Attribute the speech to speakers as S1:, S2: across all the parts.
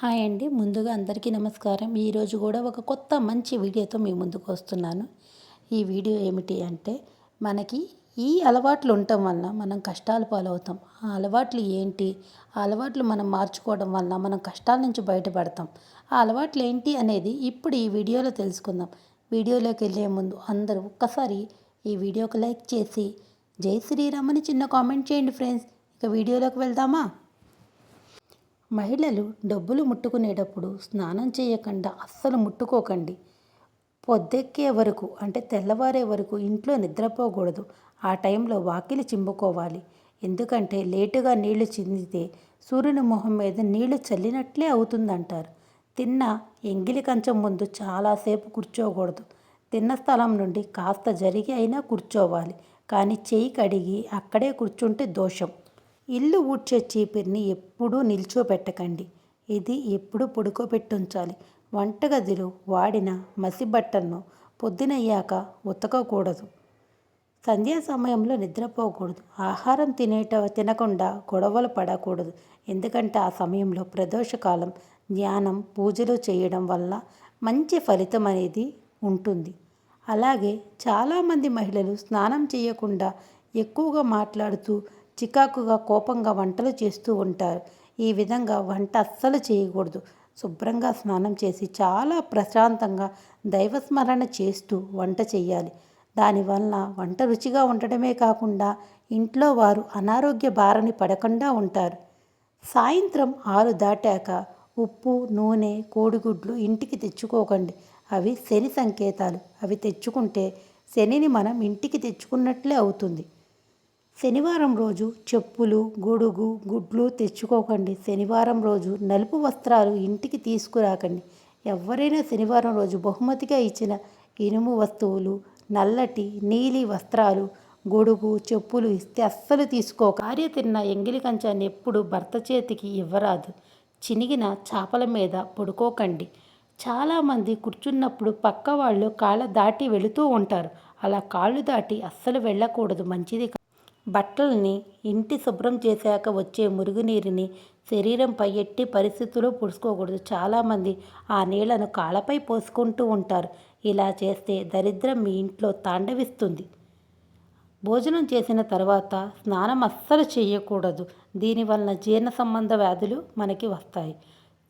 S1: Hi అండి. ముందుగా అందరికీ నమస్కారం. ఈరోజు కూడా ఒక కొత్త మంచి వీడియోతో మీ ముందుకు వస్తున్నాను. ఈ వీడియో ఏమిటి అంటే మనకి ఈ అలవాట్లు ఉండటం వలన మనం కష్టాలు పాలవుతాం. ఆ అలవాట్లు ఏంటి? ఆ అలవాట్లు మనం మార్చుకోవడం వలన మనం కష్టాల నుంచి బయటపడతాం. ఆ అలవాట్లు ఏంటి అనేది ఇప్పుడు ఈ వీడియోలో తెలుసుకుందాం. వీడియోలోకి వెళ్ళే ముందు అందరూ ఒక్కసారి ఈ వీడియోకి లైక్ చేసి జై శ్రీరామ్ అని చిన్న కామెంట్ చేయండి ఫ్రెండ్స్. ఇక వీడియోలోకి వెళ్దామా? మహిళలు డబ్బులు ముట్టుకునేటప్పుడు స్నానం చేయకుండా అస్సలు ముట్టుకోకండి. పొద్దెక్కే వరకు అంటే తెల్లవారే వరకు ఇంట్లో నిద్రపోకూడదు. ఆ టైంలో వాకిలి చింపుకోవాలి. ఎందుకంటే లేటుగా నీళ్ళు చిందితే సూర్యుని మొహం మీద నీళ్ళు చల్లినట్లే అవుతుందంటారు. తిన్న ఎంగిలి కంచం ముందు చాలాసేపు కూర్చోకూడదు. తిన్న స్థలం నుండి కాస్త జరిగి అయినా కూర్చోవాలి. కానీ చేయి కడిగి అక్కడే కూర్చుంటే దోషం. ఇల్లు ఊడ్చే చీపిరిని ఎప్పుడూ నిల్చోబెట్టకండి. ఇది ఎప్పుడు పడుకోబెట్టుంచాలి. వంటగదిలో వాడిన మసి బట్టలను పొద్దునయ్యాక ఉతకకూడదు. సంధ్యా సమయంలో నిద్రపోకూడదు. ఆహారం తినేట తినకుండా గొడవలు పడకూడదు. ఎందుకంటే ఆ సమయంలో ప్రదోషకాలం ధ్యానం పూజలు చేయడం వల్ల మంచి ఫలితం అనేది ఉంటుంది. అలాగే చాలామంది మహిళలు స్నానం చేయకుండా ఎక్కువగా మాట్లాడుతూ చికాకుగా కోపంగా వంటలు చేస్తూ ఉంటారు. ఈ విధంగా వంట అస్సలు చేయకూడదు. శుభ్రంగా స్నానం చేసి చాలా ప్రశాంతంగా దైవస్మరణ చేస్తూ వంట చేయాలి. దానివల్ల వంట రుచిగా ఉండడమే కాకుండా ఇంట్లో వారు అనారోగ్య బారని పడకుండా ఉంటారు. సాయంత్రం ఆరు దాటాక ఉప్పు నూనె కోడిగుడ్లు ఇంటికి తెచ్చుకోకండి. అవి శని సంకేతాలు. అవి తెచ్చుకుంటే శనిని మనం ఇంటికి తెచ్చుకున్నట్లే అవుతుంది. శనివారం రోజు చెప్పులు గొడుగు గుడ్లు తెచ్చుకోకండి. శనివారం రోజు నలుపు వస్త్రాలు ఇంటికి తీసుకురాకండి. ఎవరైనా శనివారం రోజు బహుమతిగా ఇచ్చిన ఇనుము వస్తువులు నల్లటి నీలి వస్త్రాలు గొడుగు చెప్పులు ఇస్తే అస్సలు తీసుకో కార్య తిన్న ఎంగిలి కంచాన్ని ఎప్పుడు భర్త చేతికి ఇవ్వరాదు. చినిగిన చేపల మీద పడుకోకండి. చాలామంది కూర్చున్నప్పుడు పక్క వాళ్ళు కాళ్ళ దాటి వెళుతూ ఉంటారు. అలా కాళ్ళు దాటి అస్సలు వెళ్ళకూడదు. మంచిది బట్టల్ని ఇంటి శుభ్రం చేశాక వచ్చే మురుగునీరుని శరీరంపై ఎట్టి పరిస్థితుల్లో పూసుకోకూడదు చాలామంది ఆ నీళ్ళను కాళ్ళపై పోసుకుంటూ ఉంటారు. ఇలా చేస్తే దరిద్రం మీ ఇంట్లో తాండవిస్తుంది. భోజనం చేసిన తర్వాత స్నానం అస్సలు చేయకూడదు. దీనివలన జీర్ణ సంబంధ వ్యాధులు మనకి వస్తాయి.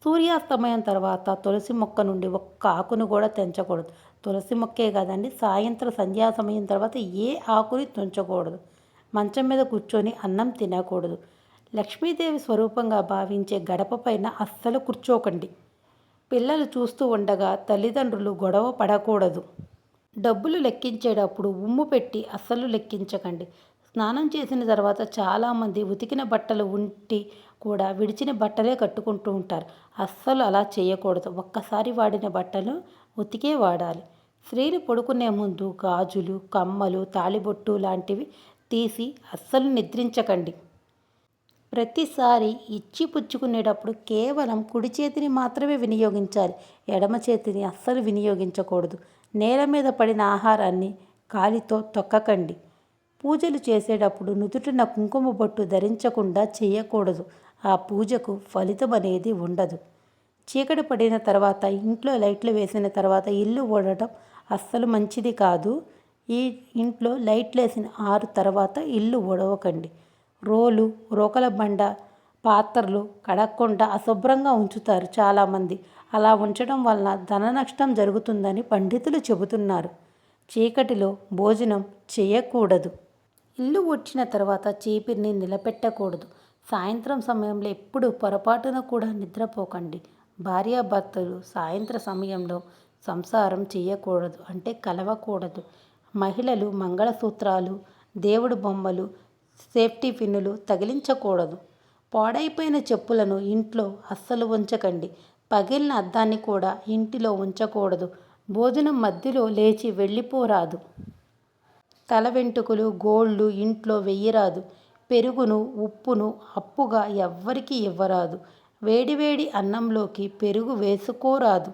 S1: సూర్యాస్తమయం తర్వాత తులసి మొక్క నుండి ఒక్క ఆకును కూడా తెంచకూడదు. తులసి మొక్కే కదండి సాయంత్రం సంధ్యా సమయం తర్వాత ఏ ఆకుని తుంచకూడదు. మంచం మీద కూర్చొని అన్నం తినకూడదు. లక్ష్మీదేవి స్వరూపంగా భావించే గడప పైన అస్సలు కూర్చోకండి. పిల్లలు చూస్తూ ఉండగా తల్లిదండ్రులు గొడవ పడకూడదు. డబ్బులు లెక్కించేటప్పుడు ఉమ్ము పెట్టి అస్సలు లెక్కించకండి. స్నానం చేసిన తర్వాత చాలామంది ఉతికిన బట్టలు ఉంటి కూడా విడిచిన బట్టలే కట్టుకుంటూ ఉంటారు. అస్సలు అలా చేయకూడదు. ఒక్కసారి వాడిన బట్టలు ఉతికే వాడాలి. స్త్రీలు పడుకునే ముందు గాజులు కమ్మలు తాళిబొట్టు లాంటివి తీసి అస్సలు నిద్రించకండి. ప్రతిసారి ఇచ్చి పుచ్చుకునేటప్పుడు కేవలం కుడి చేతిని మాత్రమే వినియోగించాలి. ఎడమ చేతిని అస్సలు వినియోగించకూడదు. నేల మీద పడిన ఆహారాన్ని కాలితో తొక్కకండి. పూజలు చేసేటప్పుడు నుదుటిన కుంకుమ బొట్టు ధరించకుండా చేయకూడదు. ఆ పూజకు ఫలితం అనేది ఉండదు. చీకటి పడిన తర్వాత ఇంట్లో లైట్లు వేసిన తర్వాత ఇల్లు ఓడటం అస్సలు మంచిది కాదు. ఈ ఇంట్లో లైట్లు వేసిన ఆరు తర్వాత ఇల్లు ఉడవకండి రోలు రోకల బండ పాత్రలు కడగకుండా అశుభ్రంగా ఉంచుతారు చాలామంది. అలా ఉంచడం వలన ధన నష్టం జరుగుతుందని పండితులు చెబుతున్నారు. చీకటిలో భోజనం చేయకూడదు. ఇల్లు వచ్చిన తర్వాత చీపిరిని నిలబెట్టకూడదు. సాయంత్రం సమయంలో ఎప్పుడు పొరపాటున కూడా నిద్రపోకండి. భార్యాభర్తలు సాయంత్ర సమయంలో సంసారం చేయకూడదు అంటే కలవకూడదు. మహిళలు మంగళసూత్రాలు దేవుడు బొమ్మలు సేఫ్టీ పిన్నులు తగిలించకూడదు. పాడైపోయిన చెప్పులను ఇంట్లో అస్సలు ఉంచకండి. పగిలిన అద్దాన్ని కూడా ఇంటిలో ఉంచకూడదు. భోజనం మధ్యలో లేచి వెళ్ళిపోరాదు. తల వెంట్రుకలు గోళ్ళు ఇంట్లో వెయ్యరాదు. పెరుగును ఉప్పును అప్పుగా ఎవ్వరికీ ఇవ్వరాదు. వేడివేడి అన్నంలోకి పెరుగు వేసుకోరాదు.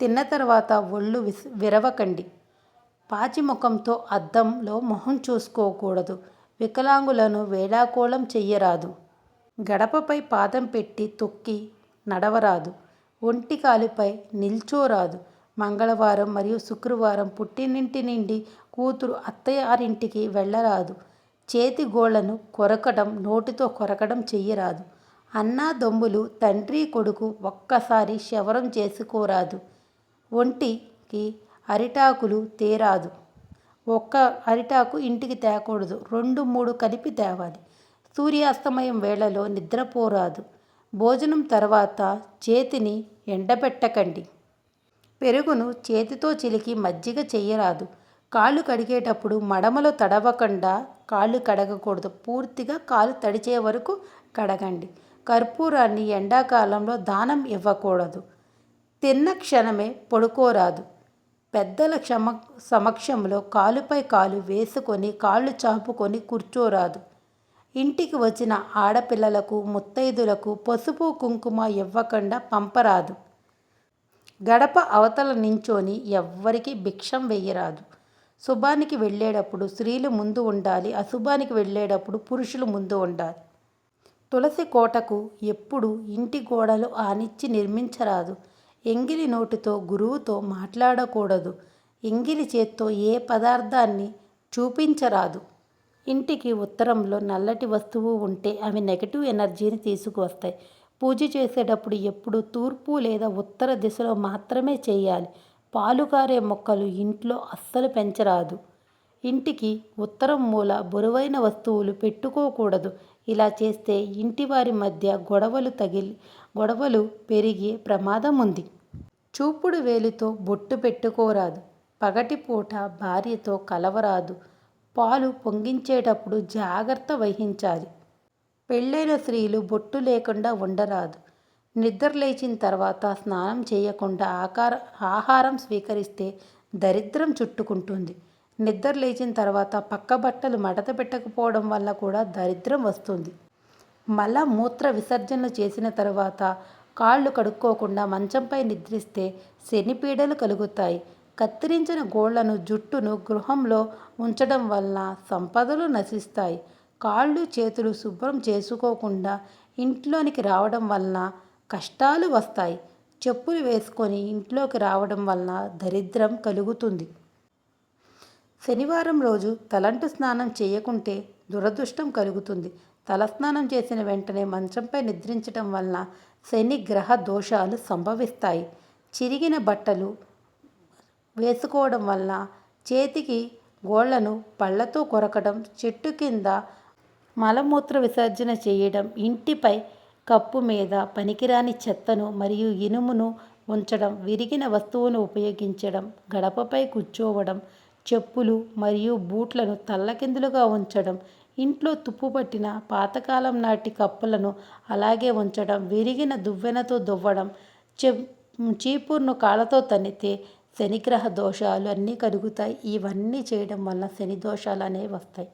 S1: తిన్న తర్వాత ఒళ్ళు విస్ విరవకండి. పాచిముఖంతో అద్దంలో మొహం చూసుకోకూడదు. వికలాంగులను వేళాకోళం చెయ్యరాదు. గడపపై పాదం పెట్టి తొక్కి నడవరాదు. ఒంటి కాలుపై నిల్చోరాదు. మంగళవారం మరియు శుక్రవారం పుట్టినింటి నుండి కూతురు అత్తయ్యారింటికి వెళ్ళరాదు. చేతి గోళ్ళను కొరకడం నోటితో కొరకడం చెయ్యరాదు. అన్నా దొమ్ములు తండ్రి కొడుకు ఒక్కసారి శవరం చేసుకోరాదు. ఒంటికి అరిటాకులు తేరాదు. ఒక్క అరిటాకు ఇంటికి తేకూడదు. రెండు మూడు కలిపి తేవాలి. సూర్యాస్తమయం వేళలో నిద్రపోరాదు భోజనం తర్వాత చేతిని ఎండబెట్టకండి. పెరుగును చేతితో చిలికి మజ్జిగ చేయరాదు. కాళ్ళు కడిగేటప్పుడు మడమలో తడవకుండా కాళ్ళు కడగకూడదు. పూర్తిగా కాలు తడిచే వరకు కడగండి. కర్పూరాన్ని ఎండాకాలంలో దానం ఇవ్వకూడదు. తిన్న క్షణమే పడుకోరాదు. పెద్దల క్షమ సమక్షంలో కాలుపై కాలు వేసుకొని కాళ్ళు చాపుకొని కూర్చోరాదు. ఇంటికి వచ్చిన ఆడపిల్లలకు ముత్తైదులకు పసుపు కుంకుమ ఇవ్వకుండా పంపరాదు. గడప అవతల నించొని ఎవ్వరికి భిక్షం వెయ్యరాదు. శుభానికి వెళ్ళేటప్పుడు స్త్రీలు ముందు ఉండాలి అశుభానికి వెళ్ళేటప్పుడు పురుషులు ముందు ఉండాలి. తులసి కోటకు ఎప్పుడు ఇంటి గోడలు ఆనిచ్చి నిర్మించరాదు. ఎంగిలి నోటితో గురువుతో మాట్లాడకూడదు. ఎంగిలి చేత్తో ఏ పదార్థాన్ని చూపించరాదు. ఇంటికి ఉత్తరంలో నల్లటి వస్తువు ఉంటే అవి నెగటివ్ ఎనర్జీని తీసుకువస్తాయి. పూజ చేసేటప్పుడు ఎప్పుడు తూర్పు లేదా ఉత్తర దిశలో మాత్రమే చేయాలి. పాలు కారే మొక్కలు ఇంట్లో అస్సలు పెంచరాదు. ఇంటికి ఉత్తరం మూల బరువైన వస్తువులు పెట్టుకోకూడదు. ఇలా చేస్తే ఇంటి వారి మధ్య గొడవలు తగిలి గొడవలు పెరిగే ప్రమాదం ఉంది. చూపుడు వేలితో బొట్టు పెట్టుకోరాదు. పగటిపూట భార్యతో కలవరాదు. పాలు పొంగించేటప్పుడు జాగ్రత్త వహించాలి. పెళ్ళైన స్త్రీలు బొట్టు లేకుండా ఉండరాదు. నిద్ర లేచిన తర్వాత స్నానం చేయకుండా ఆకార ఆహారం స్వీకరిస్తే దరిద్రం చుట్టుకుంటుంది. నిద్ర లేచిన తర్వాత పక్క బట్టలు మడత పెట్టకపోవడం వల్ల కూడా దరిద్రం వస్తుంది. మల మూత్ర విసర్జన చేసిన తర్వాత కాళ్ళు కడుక్కోకుండా మంచంపై నిద్రిస్తే శనిపీడలు కలుగుతాయి. కత్తిరించిన గోళ్ళను జుట్టును గృహంలో ఉంచడం వలన సంపదలు నశిస్తాయి. కాళ్ళు చేతులు శుభ్రం చేసుకోకుండా ఇంట్లోనికి రావడం వలన కష్టాలు వస్తాయి. చెప్పులు వేసుకొని ఇంట్లోకి రావడం వలన దరిద్రం కలుగుతుంది. శనివారం రోజు తలంటు స్నానం చేయకుంటే దురదృష్టం కలుగుతుంది. తలస్నానం చేసిన వెంటనే మంచంపై నిద్రించడం వలన శని గ్రహ దోషాలు సంభవిస్తాయి. చిరిగిన బట్టలు వేసుకోవడం వలన చేతికి గోళ్ళను పళ్ళతో కొరకడం చెట్టు కింద మలమూత్ర విసర్జన చేయడం ఇంటిపై కప్పు మీద పనికిరాని చెత్తను మరియు ఇనుమును ఉంచడం విరిగిన వస్తువును ఉపయోగించడం గడపపై కూర్చోవడం చెప్పులు మరియు బూట్లను తల్లకిందులుగా ఉంచడం ఇంట్లో తుప్పుపట్టిన పాతకాలం నాటి కప్పులను అలాగే ఉంచడం విరిగిన దువ్వెనతో దువ్వడం చె చీపుర్ను కాళ్ళతో తన్నితే శనిగ్రహ దోషాలు అన్నీ కలుగుతాయి. ఇవన్నీ చేయడం వల్ల శని దోషాలు అనేవి వస్తాయి.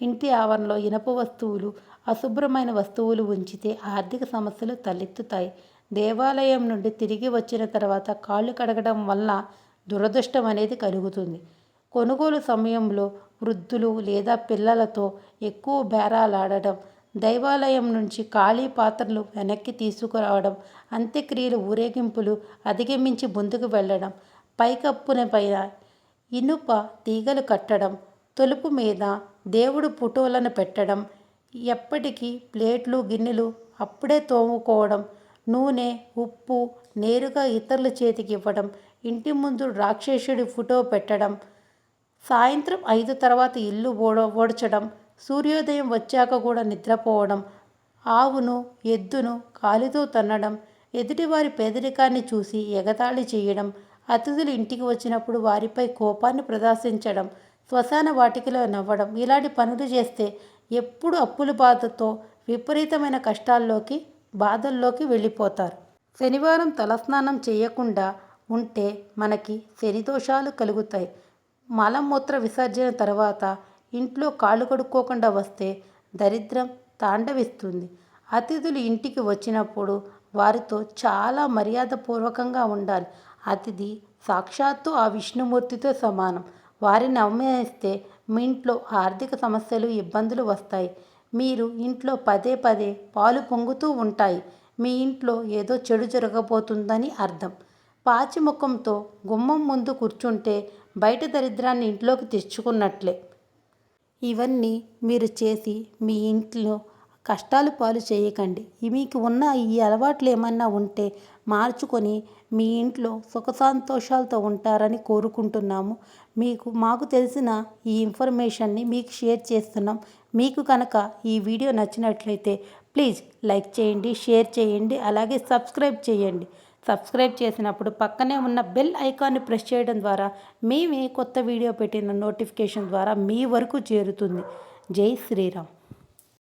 S1: ఇంటి ఆవరణలో ఇనప వస్తువులు అశుభ్రమైన వస్తువులు ఉంచితే ఆర్థిక సమస్యలు తలెత్తుతాయి. దేవాలయం నుండి తిరిగి వచ్చిన తర్వాత కాళ్ళు కడగడం వల్ల దురదృష్టం అనేది కలుగుతుంది. కొనుగోలు సమయంలో వృద్ధులు లేదా పిల్లలతో ఎక్కువ బేరాలాడడం దైవాలయం నుంచి ఖాళీ పాత్రలు వెనక్కి తీసుకురావడం అంత్యక్రియలు ఊరేగింపులు అధిగమించి ముందుకు వెళ్ళడం పైకప్పున పైన ఇనుప తీగలు కట్టడం తలుపు మీద దేవుడు ఫోటోలను పెట్టడం ఎప్పటికీ ప్లేట్లు గిన్నెలు అప్పుడే తోముకోవడం నూనె ఉప్పు నేరుగా ఇతరుల చేతికి ఇవ్వడం ఇంటి ముందు రాక్షసుడి ఫోటో పెట్టడం సాయంత్రం ఐదు తర్వాత ఇల్లు ఓడ ఓడ్చడం సూర్యోదయం వచ్చాక కూడా నిద్రపోవడం ఆవును ఎద్దును కాలితో తన్నడం ఎదుటివారి పేదరికాన్ని చూసి ఎగతాళి చేయడం అతిథులు ఇంటికి వచ్చినప్పుడు వారిపై కోపాన్ని ప్రదర్శించడం శ్మశాన వాటికలో నవ్వడం ఇలాంటి పనులు చేస్తే ఎప్పుడు అప్పుల బాధతో విపరీతమైన కష్టాల్లోకి బాధల్లోకి వెళ్ళిపోతారు. శనివారం తలస్నానం చేయకుండా ఉంటే మనకి శని దోషాలు కలుగుతాయి. మలమూత్ర విసర్జన తర్వాత ఇంట్లో కాళ్ళు కడుక్కోకుండా వస్తే దరిద్రం తాండవిస్తుంది. అతిథులు ఇంటికి వచ్చినప్పుడు వారితో చాలా మర్యాదపూర్వకంగా ఉండాలి. అతిథి సాక్షాత్తు ఆ విష్ణుమూర్తితో సమానం. వారిని అవమానిస్తే మీ ఇంట్లో ఆర్థిక సమస్యలు ఇబ్బందులు వస్తాయి. మీరు ఇంట్లో పదే పదే పాలు పొంగుతూ ఉంటాయి. మీ ఇంట్లో ఏదో చెడు జరగబోతుందని అర్థం. పాచి ముఖంతో గుమ్మం ముందు కూర్చుంటే బయట దరిద్రాన్ని ఇంట్లోకి తెచ్చుకున్నట్లే. ఇవన్నీ మీరు చేసి మీ ఇంట్లో కష్టాలు పాలు చేయకండి. మీకు ఉన్న ఈ అలవాట్లు ఏమన్నా ఉంటే మార్చుకొని మీ ఇంట్లో సుఖ సంతోషాలతో ఉంటారని కోరుకుంటున్నాము. మీకు మాకు తెలిసిన ఈ ఇన్ఫర్మేషన్ని మీకు షేర్ చేస్తున్నాం. మీకు కనుక ఈ వీడియో నచ్చినట్లయితే ప్లీజ్ లైక్ చేయండి షేర్ చేయండి అలాగే సబ్స్క్రైబ్ చేయండి. సబ్స్క్రైబ్ చేసినప్పుడు పక్కనే ఉన్న బెల్ ఐకాన్ని ప్రెస్ చేయడం ద్వారా మేమే కొత్త వీడియో పెట్టిన నోటిఫికేషన్ ద్వారా మీ వరకు చేరుతుంది. జై శ్రీరామ్.